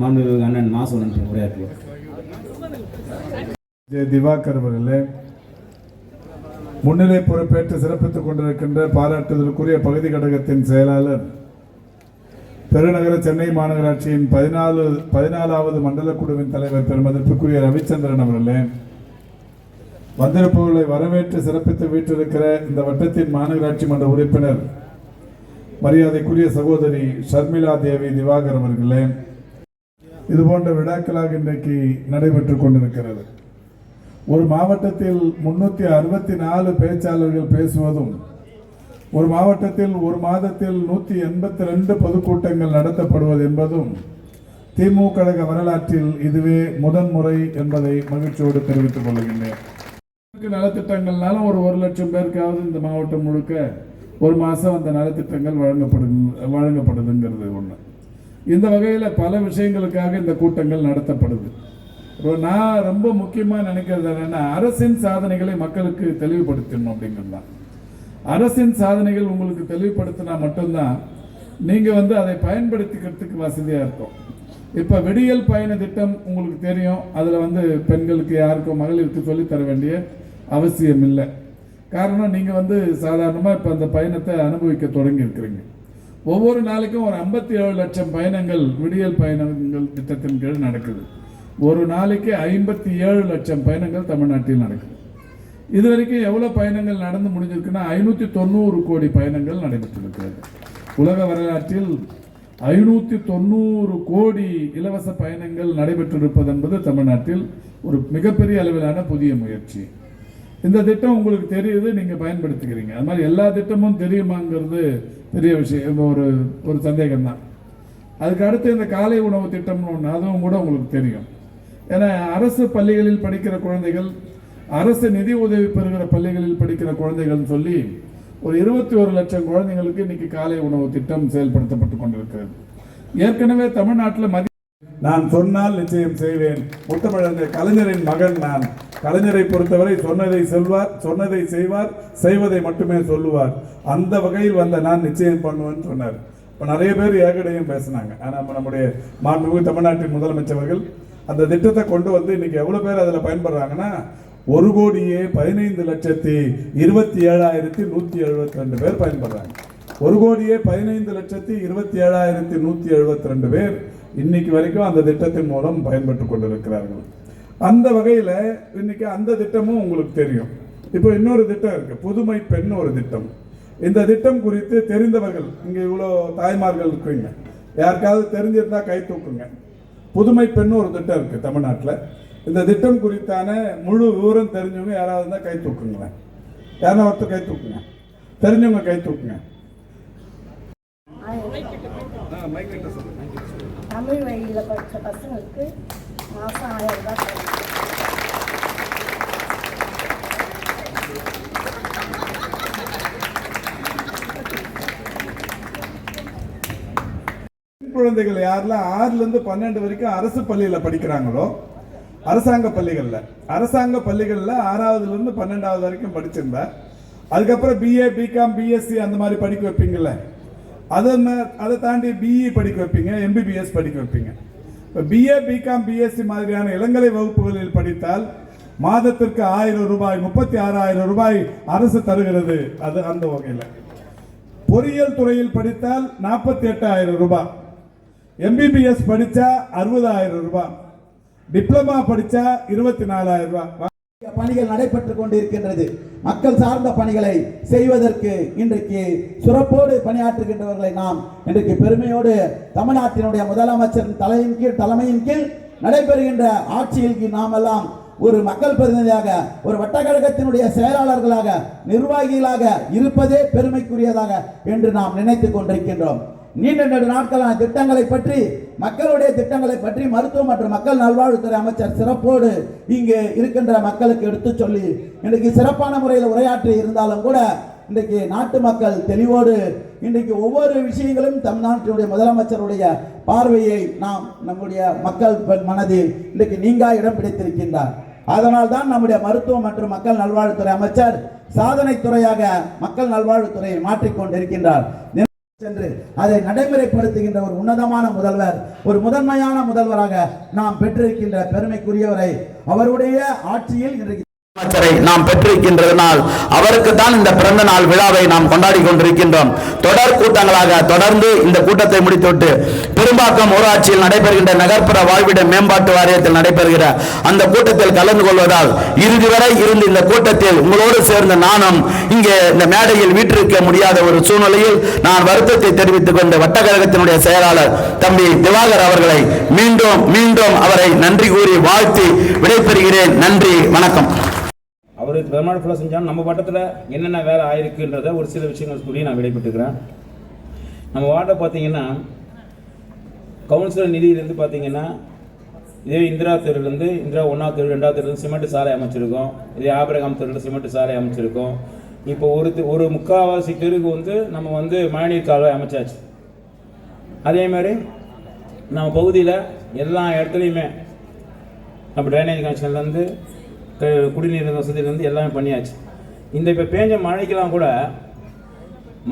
மாண்புமிகு அண்ணன் மாசோனன் உரையாற்றுவார். ஜே திவாகர் அவர்களே முன்னிலை பொறுப்பேற்று சிறப்பித்துக் கொண்டிருக்கின்ற பாராட்டுதலுக்குரிய பகுதி கழகத்தின் செயலாளர் பெருநகர சென்னை மாநகராட்சியின் பதினாலு பதினாலாவது மண்டல குழுவின் தலைவர் பெருமதிப்புக்குரிய ரவிச்சந்திரன் அவர்களே வந்திருப்பவர்களை வரவேற்று சிறப்பித்து வீற்றிருக்கிற இந்த வட்டத்தின் மாநகராட்சி மன்ற உறுப்பினர் மரியாதைக்குரிய சகோதரி ஷர்மிளா தேவி திவாகர் அவர்களே இது போன்ற விழாக்களாக இன்றைக்கு நடைபெற்று கொண்டிருக்கிறது. ஒரு மாவட்டத்தில் முன்னூத்தி அறுபத்தி நாலு பேச்சாளர்கள் பேசுவதும் ஒரு மாவட்டத்தில் ஒரு மாதத்தில் நூற்றி எண்பத்தி ரெண்டு பொதுக்கூட்டங்கள் நடத்தப்படுவது என்பதும் திமுக கழக வரலாற்றில் இதுவே முதன்முறை என்பதை மகிழ்ச்சியோடு தெரிவித்துக் கொள்கின்றேன். நலத்திட்டங்கள்னால ஒரு ஒரு லட்சம் பேருக்காவது இந்த மாவட்டம் முழுக்க ஒரு மாதம் அந்த நலத்திட்டங்கள் வழங்கப்படு வழங்கப்படுதுங்கிறது ஒன்று இந்த வகையில் பல விஷயங்களுக்காக இந்த கூட்டங்கள் நடத்தப்படுது. இப்போ நான் ரொம்ப முக்கியமாக நினைக்கிறது என்னென்னா அரசின் சாதனைகளை மக்களுக்கு தெளிவுபடுத்தணும் அப்படிங்கிறது தான். அரசின் சாதனைகள் உங்களுக்கு தெளிவுபடுத்தினா மட்டும்தான் நீங்கள் வந்து அதை பயன்படுத்திக்கிறதுக்கு வசதியாக இருக்கும். இப்போ விடியல் பயண திட்டம் உங்களுக்கு தெரியும். அதில் வந்து பெண்களுக்கு யாருக்கும் மகளிருக்கு சொல்லித் தர வேண்டிய அவசியம் இல்லை காரணம் நீங்கள் வந்து சாதாரணமாக இப்போ அந்த பயணத்தை அனுபவிக்க தொடங்கி இருக்கிறீங்க ஒவ்வொரு நாளைக்கும் ஒரு ஐம்பத்தி ஏழு லட்சம் பயணங்கள் விடியல் பயணங்கள் திட்டத்தின் கீழ் நடக்குது. ஒரு நாளைக்கு ஐம்பத்தி ஏழு லட்சம் பயணங்கள் தமிழ்நாட்டில் நடக்குது. இது வரைக்கும் எவ்வளோ பயணங்கள் நடந்து முடிஞ்சிருக்குன்னா ஐநூற்றி தொண்ணூறு கோடி பயணங்கள் நடைபெற்றிருக்கிறது. உலக வரலாற்றில் ஐநூற்றி தொண்ணூறு கோடி இலவச பயணங்கள் நடைபெற்றிருப்பது என்பது தமிழ்நாட்டில் ஒரு மிகப்பெரிய அளவிலான புதிய முயற்சி. இந்த திட்டம் உங்களுக்கு தெரியுது நீங்கள் பயன்படுத்திக்கிறீங்க. அது மாதிரி எல்லா திட்டமும் தெரியுமாங்கிறது பெரிய விஷயம் ஒரு ஒரு சந்தேகம் தான் அதுக்கு அடுத்து இந்த காலை உணவு திட்டம்னு ஒன்று அதுவும் கூட உங்களுக்கு தெரியும். ஏன்னா அரசு பள்ளிகளில் படிக்கிற குழந்தைகள் அரசு நிதி உதவி பெறுகிற பள்ளிகளில் படிக்கிற குழந்தைகள்னு சொல்லி ஒரு இருபத்தி ஒரு லட்சம் குழந்தைங்களுக்கு இன்னைக்கு காலை உணவு திட்டம் செயல்படுத்தப்பட்டு கொண்டிருக்கிறது. ஏற்கனவே தமிழ்நாட்டில் மதி நான் சொன்னால் நிச்சயம் செய்வேன். முத்தமிழந்த கலைஞரின் மகன் நான். கலைஞரை பொறுத்தவரை சொன்னதை சொல்வார் சொன்னதை செய்வார் செய்வதை மட்டுமே சொல்லுவார். அந்த வகையில் வந்த நான் நிச்சயம் பண்ணுவேன்னு சொன்னார். இப்போ நிறைய பேர் ஏகடையும் பேசினாங்க. ஆனால் நம்முடைய மாண்புமிகு தமிழ்நாட்டின் முதலமைச்சர்கள் அந்த திட்டத்தை கொண்டு வந்து இன்னைக்கு எவ்வளோ பேர் அதில் பயன்படுறாங்கன்னா ஒரு கோடியே பதினைந்து லட்சத்தி இருபத்தி ஏழாயிரத்தி நூற்றி எழுபத்தி ரெண்டு பேர் பயன்படுறாங்க. ஒரு கோடியே பதினைந்து லட்சத்தி இருபத்தி ஏழாயிரத்தி நூற்றி எழுபத்தி ரெண்டு பேர் இன்னைக்கு வரைக்கும் அந்த திட்டத்தின் மூலம் பயன்பட்டு கொண்டிருக்கிறார்கள். அந்த வகையில் இன்னைக்கு அந்த திட்டமும் உங்களுக்கு தெரியும். இப்போ இன்னொரு திட்டம் இருக்குது புதுமை பெண் ஒரு திட்டம். இந்த திட்டம் குறித்து தெரிந்தவர்கள் இங்கே இவ்வளோ தாய்மார்கள் இருக்குங்க. யாருக்காவது தெரிஞ்சிருந்தால் கை தூக்குங்க. புதுமை பெண் ஒரு திட்டம் இருக்குது தமிழ்நாட்டில். இந்த திட்டம் குறித்தான முழு விவரம் தெரிஞ்சவங்க யாராவது இருந்தால் கை தூக்குங்களேன். யாரா ஒருத்தர் கை தூக்குங்க. தெரிஞ்சவங்க கை தூக்குங்க. தமிழ் வழியில் படித்த பசங்களுக்கு மாதம் ஆயிரம் ரூபாய் பெண் குழந்தைகள் யாரெல்லாம் ஆறுல இருந்து பன்னெண்டு வரைக்கும் அரசு பள்ளியில படிக்கிறாங்களோ அரசாங்க பள்ளிகள்ல. அரசாங்க பள்ளிகள்ல ஆறாவதுல இருந்து பன்னெண்டாவது வரைக்கும் படிச்சிருந்தேன் அதுக்கப்புறம் பிஏ பிகாம் பிஎஸ்சி அந்த மாதிரி படிக்க வைப்பீங்கல்ல. அதை அதை தாண்டி பிஇ படிக்க வைப்பீங்க எம்பிபிஎஸ் படிக்க வைப்பீங்க. பிஏ பிகாம் பிஎஸ்சி மாதிரியான இளங்கலை வகுப்புகளில் படித்தால் மாதத்திற்கு ஆயிரம் ரூபாய் முப்பத்தி ஆறாயிரம் ரூபாய் அரசு தருகிறது. அது அந்த வகையில். பொறியியல் துறையில் படித்தால் நாற்பத்தி எட்டாயிரம் ரூபாய் எம்பிபிஎஸ் படிச்சா அறுபதாயிரம் ரூபாய். டிப்ளமா படிச்சா இருபத்தி நாலாயிரம் ரூபாய். பணிகள் நடைபெற்றுக் கொண்டிருக்கின்றது. மக்கள் சார்ந்த பணிகளை செய்வதற்கு இன்றைக்கு சுரப்போடு பணியாற்றுகின்றவர்களை நாம் இன்றைக்கு பெருமையோடு தமிழ்நாட்டினுடைய முதலமைச்சரின் தலையின் கீழ் தலைமையின் கீழ் நடைபெறுகின்ற ஆட்சியில் நாம் எல்லாம் ஒரு மக்கள் பிரதிநிதியாக ஒரு வட்டக்கழகத்தினுடைய செயலாளர்களாக நிர்வாகிகளாக இருப்பதே பெருமைக்குரியதாக என்று நாம் நினைத்துக் கொண்டிருக்கின்றோம். நீண்ட நெடு நாட்களான திட்டங்களை பற்றி மக்களுடைய திட்டங்களை பற்றி மருத்துவ மற்றும் மக்கள் நல்வாழ்வுத்துறை அமைச்சர் சிறப்போடு இங்கு இருக்கின்ற மக்களுக்கு எடுத்து சொல்லி இன்றைக்கு சிறப்பான முறையில் உரையாற்றி இருந்தாலும் கூட இன்றைக்கு நாட்டு மக்கள் தெளிவோடு இன்றைக்கு ஒவ்வொரு விஷயங்களும் தமிழ்நாட்டினுடைய முதலமைச்சருடைய பார்வையை நாம் நம்முடைய மக்கள் மனதில் இன்றைக்கு நீங்கா இடம் பிடித்திருக்கின்றார். அதனால் தான் நம்முடைய மருத்துவம் மற்றும் மக்கள் நல்வாழ்வுத்துறை அமைச்சர் சாதனை துறையாக மக்கள் நல்வாழ்வுத்துறையை மாற்றிக்கொண்டிருக்கின்றார் சென்று அதை நடைமுறைப்படுத்துகின்ற ஒரு உன்னதமான முதல்வர் ஒரு முதன்மையான முதல்வராக நாம் பெற்றிருக்கின்ற பெருமைக்குரியவரை அவருடைய ஆட்சியில் இன்றைக்கு அமைச்சரை நாம் பெற்றிருக்கின்றதனால் அவருக்கு தான் இந்த பிறந்த நாள் விழாவை நாம் கொண்டாடி கொண்டிருக்கின்றோம். தொடர் கூட்டங்களாக தொடர்ந்து இந்த கூட்டத்தை முடித்துவிட்டு பெரும்பாக்கம் ஊராட்சியில் நடைபெறுகின்ற நகர்ப்புற வாழ்விட மேம்பாட்டு வாரியத்தில் நடைபெறுகிற அந்த கூட்டத்தில் கலந்து கொள்வதால் இறுதி வரை இருந்து இந்த கூட்டத்தில் உங்களோடு சேர்ந்த நானும் இங்கே இந்த மேடையில் வீற்றிருக்க முடியாத ஒரு சூழ்நிலையில் நான் வருத்தத்தை தெரிவித்துக் கொண்டு வட்டக்கழகத்தினுடைய செயலாளர் தம்பி திவாகர் அவர்களை மீண்டும் மீண்டும் அவரை நன்றி கூறி வாழ்த்தி விடைபெறுகிறேன். நன்றி வணக்கம். பெருமாள் ஃபுல்லாக செஞ்சாலும் நம்ம வட்டத்தில் என்னென்ன வேலை ஆயிருக்குன்றத ஒரு சில விஷயங்கள் சொல்லி நான் விடைபெற்றுக்கிறேன். நம்ம வார்டை பார்த்தீங்கன்னா கவுன்சிலர் நிதியிலேருந்து பார்த்தீங்கன்னா இதே இந்திரா தெருவிலேருந்து இந்திரா ஒன்றாவது தெரு ரெண்டாவது தெருலேருந்து சிமெண்ட் சாலை அமைச்சிருக்கோம். இதே ஆபரகாம் தெருவில் சிமெண்ட் சாலை அமைச்சிருக்கோம். இப்போ ஒரு ஒரு முக்கால்வாசி தெருக்கு வந்து நம்ம வந்து மழைநீர் கால்வாய் அமைச்சாச்சு. அதே மாதிரி நம்ம பகுதியில் எல்லா இடத்துலையுமே நம்ம ட்ரைனேஜ் கனெக்ஷன்லேருந்து குடிநீர் வசதியிலேருந்து எல்லாமே பண்ணியாச்சு. இந்த இப்போ பேஞ்ச மழைக்கெல்லாம் கூட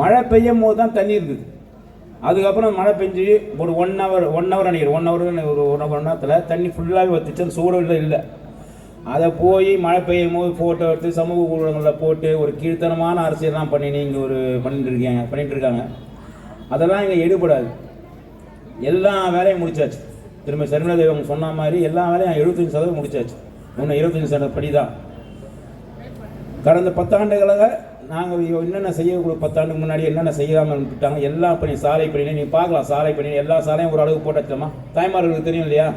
மழை பெய்யும் போது தான் தண்ணி இருக்குது. அதுக்கப்புறம் மழை பெஞ்சு ஒரு ஒன் ஹவர் ஒன் ஹவர் நினைக்கிறேன் ஒன் ஹவர் ஒரு ஒன் ஹவர் நேரத்தில் தண்ணி ஃபுல்லாகவே வத்துச்சு அந்த சூழலில் இல்லை அதை போய் மழை பெய்யும் போது ஃபோட்டோ எடுத்து சமூக ஊடகங்களில் போட்டு ஒரு கீழ்த்தனமான அரசியல்லாம் பண்ணி நீங்கள் ஒரு பண்ணிட்டு இருக்கீங்க பண்ணிட்டு இருக்காங்க. அதெல்லாம் இங்கே எடுபடாது. எல்லா வேலையும் முடிச்சாச்சு. திரும்ப சர்மிளா தேவி அவங்க சொன்ன மாதிரி எல்லா வேலையும் எழுபத்தஞ்சு சதவீதம் முடிச்சாச்சு. முன்ன இருபத்தஞ்சு சதவீதம் படி தான் கடந்த பத்தாண்டுகளாக நாங்கள் என்னென்ன செய்ய பத்தாண்டுக்கு முன்னாடி என்னென்ன செய்யாமல் விட்டாங்க எல்லா பணி சாலை பணி நீங்கள் பார்க்கலாம் சாலை பணி எல்லா சாலையும் ஒரு அளவுக்கு போட்டாச்சம்மா தாய்மார்களுக்கு தெரியும் இல்லையா?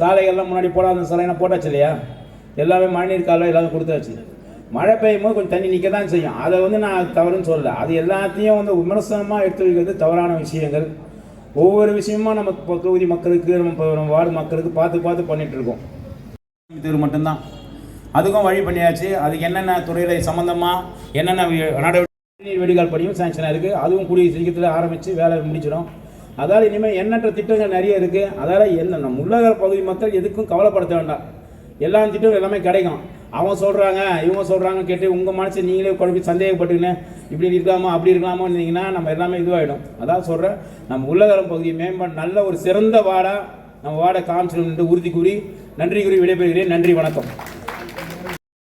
சாலைகள்லாம் முன்னாடி போடாத சாலையெல்லாம் போட்டாச்சு இல்லையா? எல்லாமே மழைநீர் கால்வாய் எல்லாமே கொடுத்தாச்சு. மழை பெய்யும் போது கொஞ்சம் தண்ணி நிற்க தான் செய்யும். அதை வந்து நான் தவறுன்னு சொல்லலை. அது எல்லாத்தையும் வந்து விமர்சனமாக எடுத்து வைக்கிறது தவறான விஷயங்கள். ஒவ்வொரு விஷயமும் நம்ம இப்போ தொகுதி மக்களுக்கு நம்ம இப்போ நம்ம வார்டு மக்களுக்கு பார்த்து பார்த்து பண்ணிகிட்ருக்கோம் தேர்வு மட்டும்தான். அதுக்கும் வழி பண்ணியாச்சு. அதுக்கு என்னென்ன துறையில் சம்மந்தமாக என்னென்ன நடவடிக்கை நீர் வடிகால் படியும் சாங்ஷனாக இருக்குது அதுவும் கூடிய சீக்கிரத்தில் ஆரம்பித்து வேலை முடிச்சிடும் அதால் இனிமேல் எண்ணற்ற திட்டங்கள் நிறைய இருக்குது அதால் என்ன நம்ம உள்ளக பகுதி மக்கள் எதுக்கும் கவலைப்படுத்த வேண்டாம். எல்லா திட்டமும் எல்லாமே கிடைக்கும். அவங்க சொல்கிறாங்க இவங்க சொல்கிறாங்க கேட்டு உங்கள் மனசை நீங்களே குழப்பி சந்தேகப்பட்டுக்கின்னு இப்படி இருக்கலாமா அப்படி இருக்கலாமோ இருந்தீங்கன்னா நம்ம எல்லாமே இதுவாகிடும் அதான் சொல்கிறேன் நம்ம உள்ளகரம் பகுதியை மேம்பாடு நல்ல ஒரு சிறந்த வார்டாக நம்ம வார்டை காமிச்சிடும் உறுதி கூறி நன்றி கூறி விடைபெறுகிறேன். நன்றி வணக்கம்.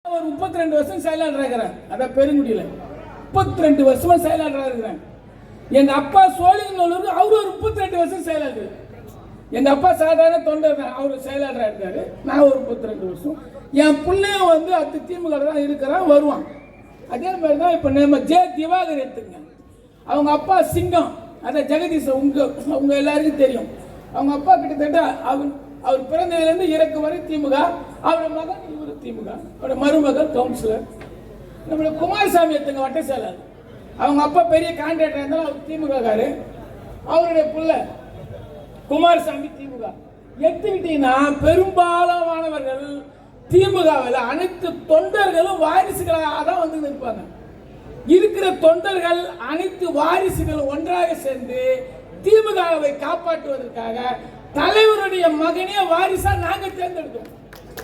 ஒரு முப்பத்தி ரெண்டு வருஷம் செயலாளராக இருக்கிறேன். அதான் பெருங்குடியில். முப்பத்தி ரெண்டு வருஷமா செயலாளராக இருக்கிறேன். எங்க அப்பா சோழிங்கநல்லூர் அவரு ஒரு முப்பத்தி ரெண்டு வருஷம் செயலாளர். எங்க அப்பா சாதாரண தொண்டர் தான். அவர் செயலாளராக இருக்காரு. நான் ஒரு முப்பத்தி ரெண்டு வருஷம். என் பிள்ளையும் வந்து அத்து திமுக தான் இருக்கிறான் வருவான். அதே மாதிரி தான் இப்போ நம்ம ஜே திவாகர் எடுத்துங்க. அவங்க அப்பா சிங்கம். அதான் ஜெகதீஷ் உங்க உங்க எல்லாருக்கும் தெரியும். அவங்க அப்பா கிட்டத்தட்ட அவன் அவர் பிறந்ததுலேருந்து இறக்கு வரை திமுக அவரோட மகன் இவர் திமுக அவரோட மருமகன் கவுன்சிலர் நம்மளோட குமாரசாமி எடுத்துங்க வட்ட செயலாளர். அவங்க அப்பா பெரிய கான்ட்ராக்டர் இருந்தாலும் அவர் திமுக காரு அவருடைய பிள்ளை குமாரசாமி திமுக. எடுத்துக்கிட்டீங்கன்னா பெரும்பாலானவர்கள் திமுகவில் அனைத்து தொண்டர்களும் வாரிசுகளாக தான் வந்து நிற்பாங்க. இருக்கிற தொண்டர்கள் அனைத்து வாரிசுகள் ஒன்றாக சேர்ந்து திமுகவை காப்பாற்றுவதற்காக தலைவருடைய மகனே வாரிசா நாங்க தேர்ந்தெடுத்தோம்.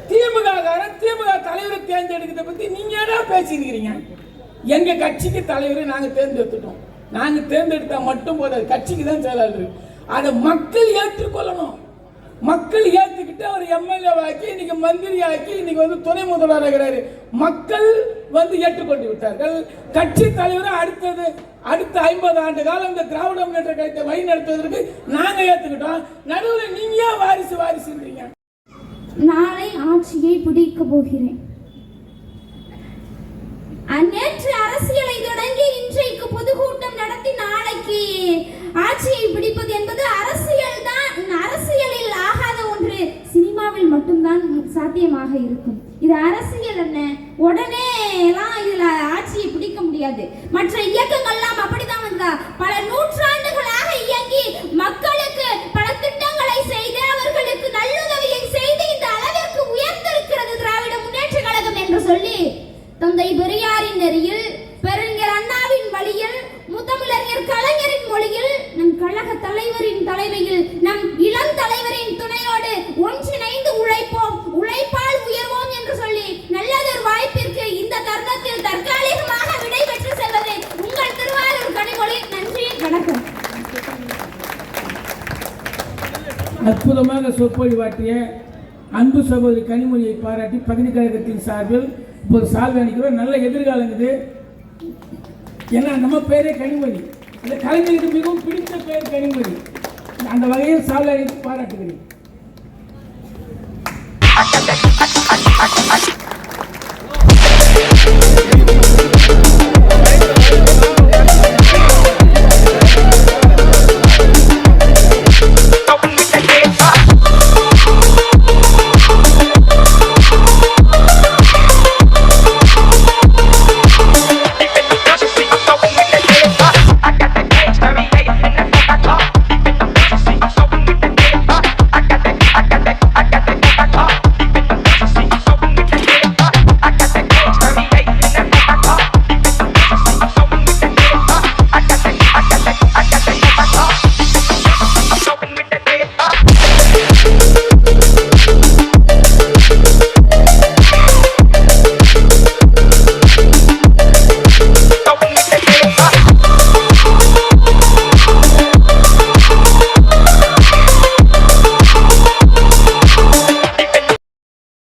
திமுக காரன் திமுக தலைவரை தேர்ந்தெடுக்கிறத பத்தி நீங்க என்ன பேசிக்கிறீங்க எங்க கட்சிக்கு தலைவரை நாங்க தேர்ந்தெடுத்துட்டோம். நாங்க தேர்ந்தெடுத்தா மட்டும் போதாது கட்சிக்கு தான் செயலாளர். அதை மக்கள் ஏற்றுக்கொள்ளணும். மக்கள் ஏத்துக்கிட்டு அவர் எம்எல்ஏ ஆக்கி இன்னைக்கு மந்திரி ஆக்கி இன்னைக்கு வந்து துணை முதல்வர் ஆகிறாரு மக்கள் வந்து ஏற்றுக்கொண்டு விட்டார்கள். கட்சி தலைவர் அடுத்தது அடுத்த ஐம்பது ஆண்டு காலம் இந்த திராவிட முன்னேற்ற கழகத்தை வழி நடத்துவதற்கு நாங்க ஏத்துக்கிட்டோம். நடுவில் நீங்க வாரிசு வாரிசுன்றீங்க? நாளை ஆட்சியை பிடிக்க போகிறேன். நேற்று அரசியலை தொடங்கி இன்றைக்கு பொதுக்கூட்டம் நடத்தி நாளைக்கு ஆட்சியை பிடிப்பது என்பது அரசியல் தான் அரசியல் சினிமாவில் மட்டும்தான் சாத்தியமாக இருக்கும். இது அரசியல் என்ன? உடனே எல்லாம் இதுல ஆட்சியை பிடிக்க முடியாது. மற்ற இயக்கங்கள்லாம் அப்படிதான் வந்தா பல நூற்றாண்டுகளாக இயங்கி மக்களுக்கு பல திட்டங்களை செய்து அவர்களுக்கு நல்லுதவியை செய்து இந்த அளவிற்கு உயர்ந்திருக்கிறது திராவிட முன்னேற்ற கழகம் என்று சொல்லி தந்தை பெரியாரின் நெறியில் பெருஞர் அண்ணாவின் வழியில் முத்தமிழறிஞர் கலைஞரின் மொழியில் நம் கழக தலைவரின் தலைமையில் நம் அற்புதமாக சொற்பொழிவாற்றிய அன்பு சகோதரி கனிமொழியை பாராட்டி பகுதி கழகத்தின் சார்பில் இப்போது சால்வை அணிக்கிறோம். நல்ல எதிர்காலம் இது. ஏன்னா நம்ம பேரே கனிமொழி. இந்த கலைஞருக்கு மிகவும் பிடித்த பேர் கனிமொழி. அந்த வகையில் சால்வை அணிக்கு பாராட்டுகிறேன்.